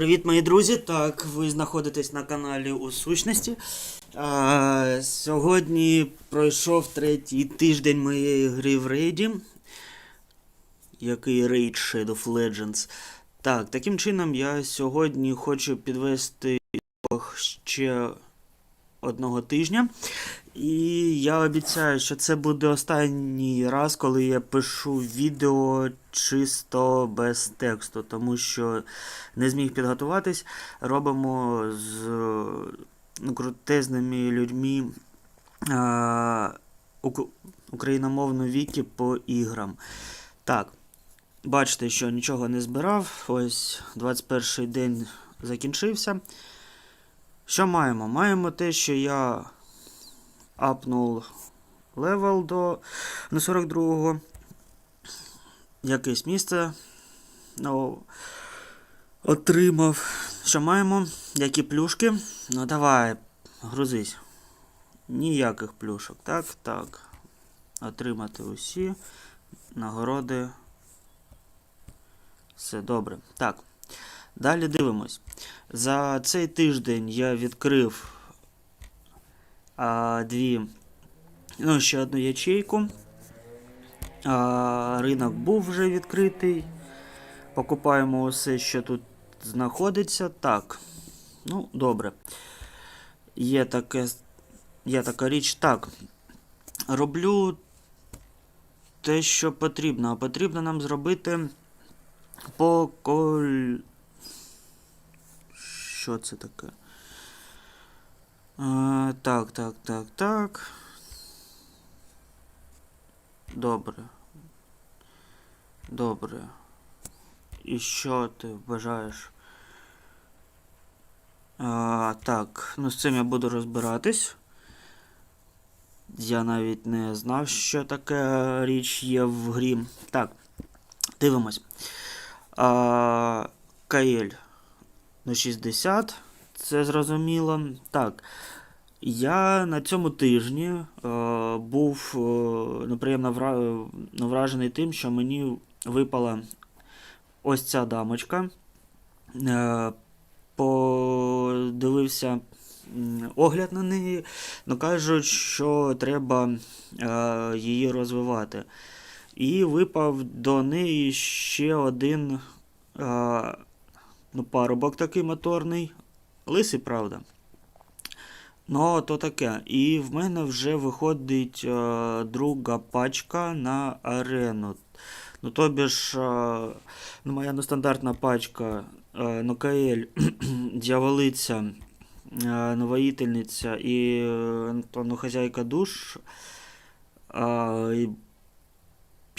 Привіт, мої друзі! Так, ви знаходитесь на каналі у сущності. А, сьогодні пройшов третій тиждень моєї гри в рейді. Який рейд Shadow of Legends. Так, таким чином я сьогодні хочу підвести ще одного тижня. І я обіцяю, що це буде останній раз, коли я пишу відео чисто без тексту, тому що не зміг підготуватись. Робимо з ну, крутезними людьми ук- україномовну віки по іграм. Так, бачите, що нічого не збирав. Ось 21 день закінчився. Що маємо? Маємо те, що я апнув левел до на 42-го. Якесь місце ну, отримав. Що маємо? Які плюшки? Ну давай, грузись. Ніяких плюшок. Так, так. Отримати усі нагороди. Все добре. Так. Далі дивимось. За цей тиждень я відкрив а, дві, ну, ще одну ячейку. А, ринок був вже відкритий. Покупаємо усе, що тут знаходиться. Так. Ну, добре. Є таке, є така річ. Так. Роблю те, що потрібно. А потрібно нам зробити по коль... Що це таке? А, так, так, так, так. Добре. Добре. І що ти бажаєш? А, так, ну з цим я буду розбиратись. Я навіть не знав, що така річ є в грі. Так, дивимось. А, Каель. Ну, 60. Це зрозуміло. Так. Я на цьому тижні е, був е, неприємно ну, вражений тим, що мені випала ось ця дамочка. Е, подивився огляд на неї, ну кажуть, що треба е, її розвивати. І випав до неї ще один е, ну, парубок такий моторний. Лисий, правда. Ну, то таке. І в мене вже виходить е, друга пачка на арену. Ну, тобі ж, е, ну, моя нестандартна пачка е, Нокаель, Дьяволиця, е, Новоїтельниця і е, ну, Хазяйка душ е,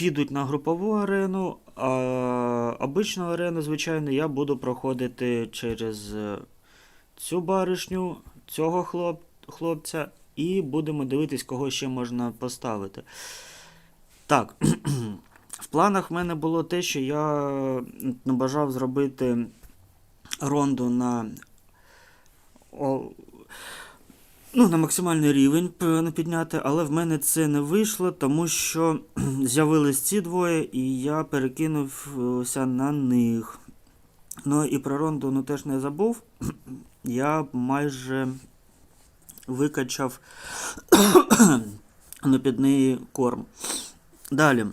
підуть на групову арену, а обичну арену, звичайно, я буду проходити через е, цю баришню, цього хлоп, хлопця, і будемо дивитись, кого ще можна поставити. Так, в планах в мене було те, що я бажав зробити ронду на, ну, на максимальний рівень підняти, але в мене це не вийшло, тому що з'явились ці двоє, і я перекинувся на них. Ну і про ронду ну, теж не забув. Я майже викачав ну, під неї корм. Далі.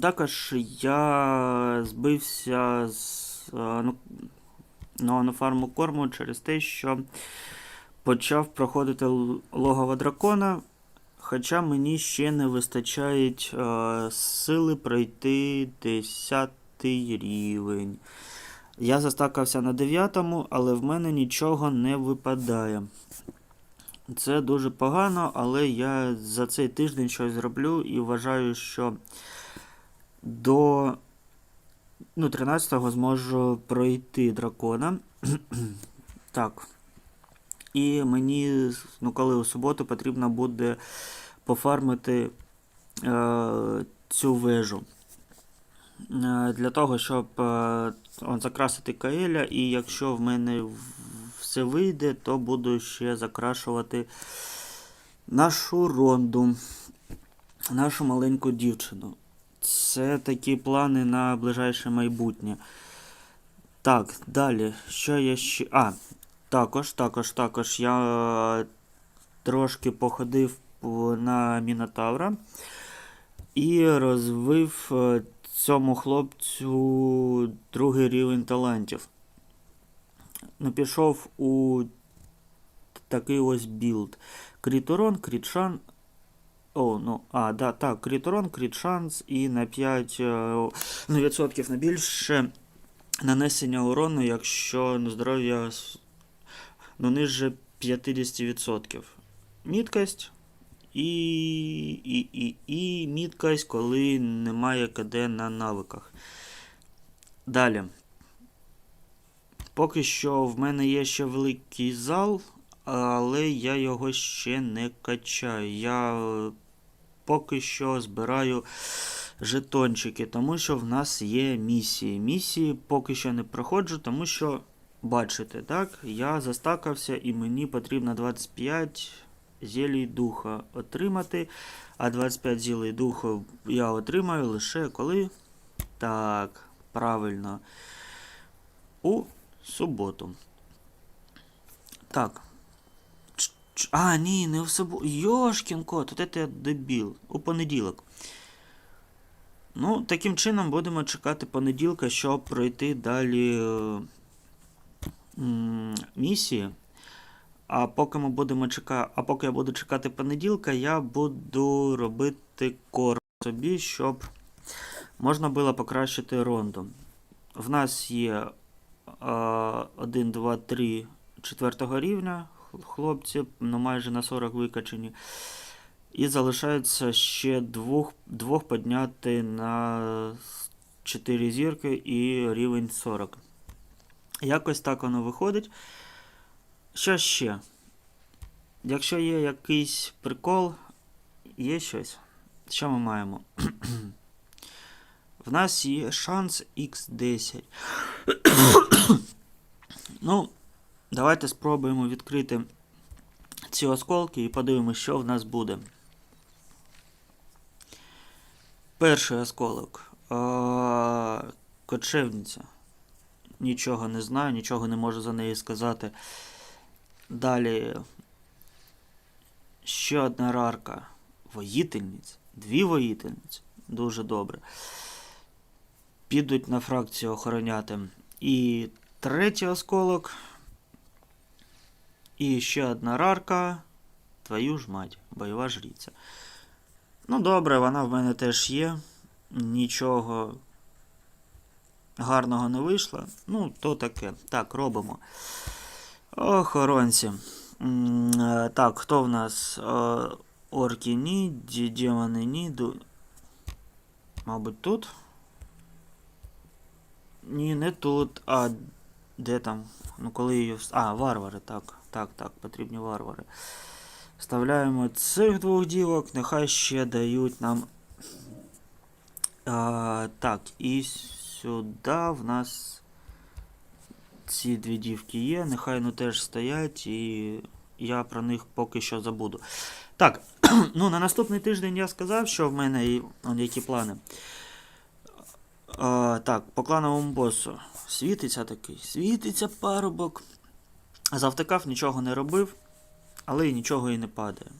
Також я збився з ну, ну, на фарму корму через те, що почав проходити логово дракона, хоча мені ще не вистачає е, сили пройти 10 рівень. Я застакався на 9, але в мене нічого не випадає. Це дуже погано, але я за цей тиждень щось зроблю і вважаю, що до ну, 13-го зможу пройти дракона. так. І мені, ну, коли у суботу потрібно буде пофармити е, цю вежу. Е, для того, щоб е, он, закрасити Каеля, і якщо в мене все вийде, то буду ще закрашувати нашу ронду, нашу маленьку дівчину. Це такі плани на ближайше майбутнє. Так, далі. Що я ще. А, також, також, також я е, трошки походив на Мінотавра і розвив е, цьому хлопцю другий рівень талантів. Ну, пішов у такий ось білд. Кріторон, крітшан. О, ну, а, да, так, кріторон, крітшанс і на 5 е, ну, відсотків на більше нанесення урону, якщо здоров'я ну, ниже 50%. Міткость і, і, і, і міткость, коли немає КД на навиках. Далі. Поки що в мене є ще великий зал, але я його ще не качаю. Я е, поки що збираю жетончики, тому що в нас є місії. Місії поки що не проходжу, тому що, бачите, так, я застакався і мені потрібно 25 зілій духа отримати. А 25 зілій духу я отримаю лише коли. Так, правильно. У суботу. Так. А, ні, не в суботу. Йошкін кот, от це дебіл. У понеділок. Ну, таким чином будемо чекати понеділка, щоб пройти далі е, місії. А поки ми будемо чекати, а поки я буду чекати понеділка, я буду робити кор собі, щоб можна було покращити ронду. В нас є 1, 2, 3 четвертого рівня хлопці, ну майже на 40 викачені. І залишається ще двох, двох підняти на 4 зірки і рівень 40. Якось так воно виходить. Що ще? Якщо є якийсь прикол, є щось. Що ми маємо? В нас є шанс X10. ну, давайте спробуємо відкрити ці осколки і подивимося, що в нас буде. Перший осколок. Кочевниця. Нічого не знаю, нічого не можу за неї сказати. Далі. Ще одна рарка. Воїтельниць. Дві воїтельниці. Дуже добре. Підуть на фракцію охороняти. І третій осколок. І ще одна рарка. Твою ж мать, бойова жриця. Ну, добре, вона в мене теж є. Нічого гарного не вийшло. Ну, то таке. Так, робимо. Охоронці. Е, Так, хто в нас? Е, Орки ні, демони ні. ду- Мабуть, тут. Ні, не тут. А де там? Ну, коли її. А, варвари, так. Так, так, потрібні варвари. Вставляємо цих двох дівок, нехай ще дають нам. А, так, і сюди в нас ці дві дівки є, нехай ну теж стоять, і я про них поки що забуду. Так, ну на наступний тиждень я сказав, що в мене і які плани. А, так, по клановому босу. Світиться такий, світиться парубок. Завтикав, нічого не робив, але і нічого і не падає.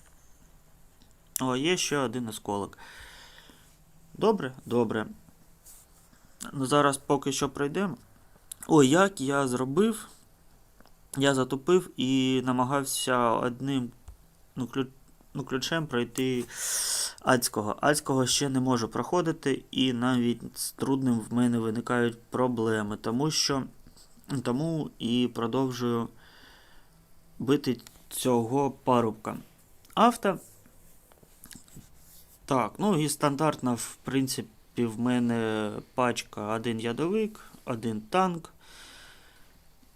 О, є ще один осколок. Добре, добре. Ну, зараз поки що пройдемо. О, як я зробив. Я затупив і намагався одним ну, ключ, ну, ключем пройти адського. Адського ще не можу проходити, і навіть з трудним в мене виникають проблеми, тому що тому і продовжую бити цього парубка. Авто. Так, ну і стандартна, в принципі, в мене пачка один ядовик, один танк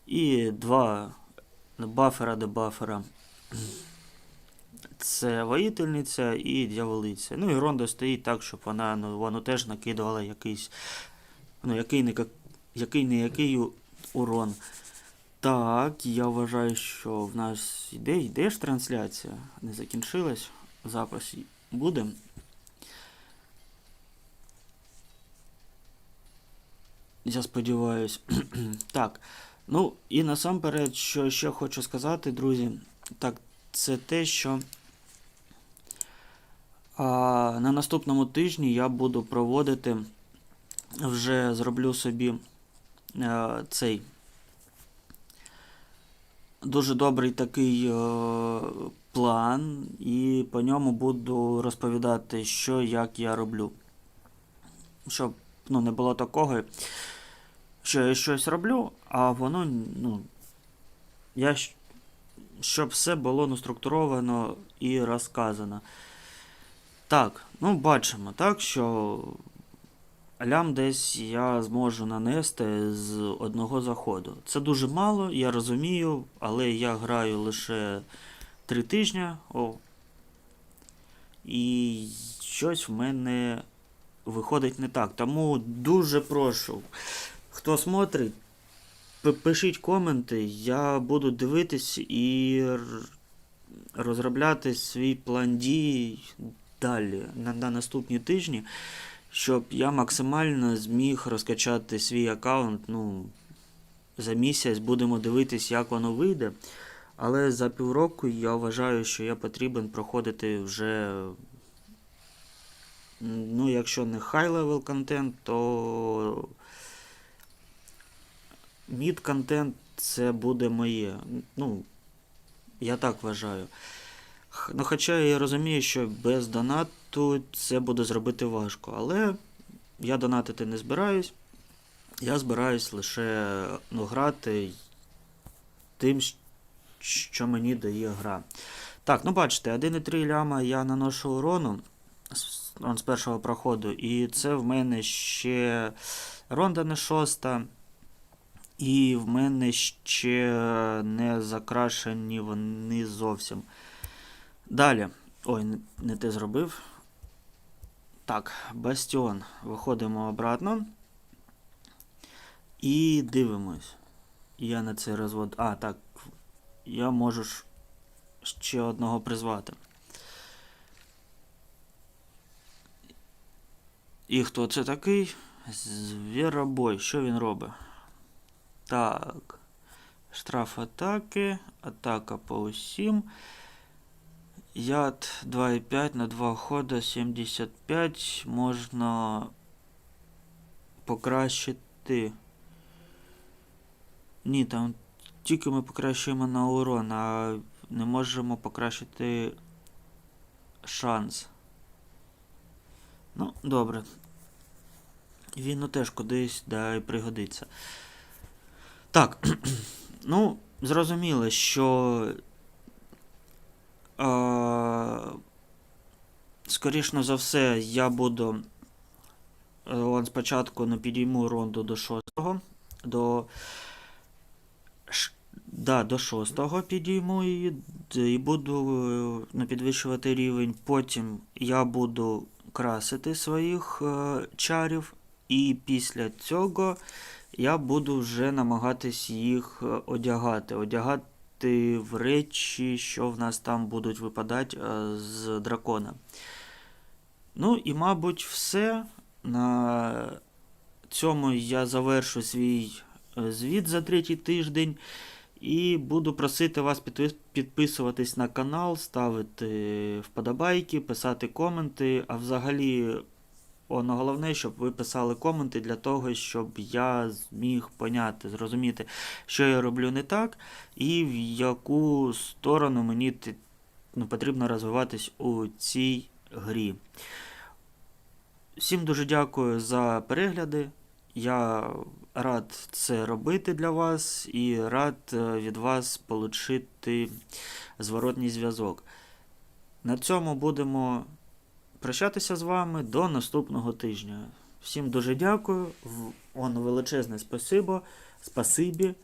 і два бафера дебафера. Це воїтельниця і дьяволиця. Ну і Ронда стоїть так, щоб вона ну, воно теж накидувала якийсь. Ну, який не, як- який не який у- урон. Так, я вважаю, що в нас йде, йде ж трансляція. Не закінчилась. Запис буде. Я сподіваюсь. так. Ну, і насамперед, що ще хочу сказати, друзі, так, це те, що а, на наступному тижні я буду проводити, вже зроблю собі а, цей дуже добрий такий е, план, і по ньому буду розповідати, що як я роблю. Щоб ну, не було такого, що я щось роблю, а воно, ну, я, щоб все було ну, структуровано і розказано. Так, ну бачимо, так, що лям десь я зможу нанести з одного заходу. Це дуже мало, я розумію, але я граю лише 3 тижні. О, і щось в мене виходить не так. Тому дуже прошу, хто смотрить, пишіть коменти, я буду дивитись і розробляти свій план дій далі на, на наступні тижні, щоб я максимально зміг розкачати свій аккаунт. Ну, за місяць будемо дивитись, як воно вийде. Але за півроку я вважаю, що я потрібен проходити вже. Ну, якщо не level контент, то mid контент це буде моє. Ну, я так вважаю. Ну, хоча я розумію, що без донату це буде зробити важко. Але я донатити не збираюсь. Я збираюсь лише ну, грати тим, що мені дає гра. Так, ну бачите, 1,3 ляма я наношу урону з першого проходу, і це в мене ще ронда не шоста. І в мене ще не закрашені вони зовсім. Далі. Ой, не, те зробив. Так, бастіон. Виходимо обратно. І дивимось. Я на цей розвод. А, так. Я можу ж ще одного призвати. І хто це такий? Звіробой. Що він робить? Так. Штраф атаки. Атака по усім. Яд 2,5 на 2 хода 75. Можна покращити. Ні, там тільки ми покращуємо на урон, а не можемо покращити шанс. Ну, добре. Він ну, теж кудись да, пригодиться. Так. ну, зрозуміло, що. Е, скоріше за все, я буду. е, спочатку не підійму ронду до шостого. До. Ш- Да, до шостого підійму її і буду е, підвищувати рівень. Потім я буду красити своїх е, чарів, і після цього я буду вже намагатись їх е, одягати. Одягати в речі, що в нас там будуть випадати е, з дракона. Ну і, мабуть, все. На цьому я завершу свій е, звіт за третій тиждень. І буду просити вас підписуватись на канал, ставити вподобайки, писати коменти. А взагалі, воно головне, щоб ви писали коменти для того, щоб я зміг поняти, зрозуміти, що я роблю не так, і в яку сторону мені ну, потрібно розвиватись у цій грі. Всім дуже дякую за перегляди. Я рад це робити для вас і рад е, від вас отримати зворотній зв'язок. На цьому будемо прощатися з вами до наступного тижня. Всім дуже дякую. В- Он величезне спасибо, спасибі.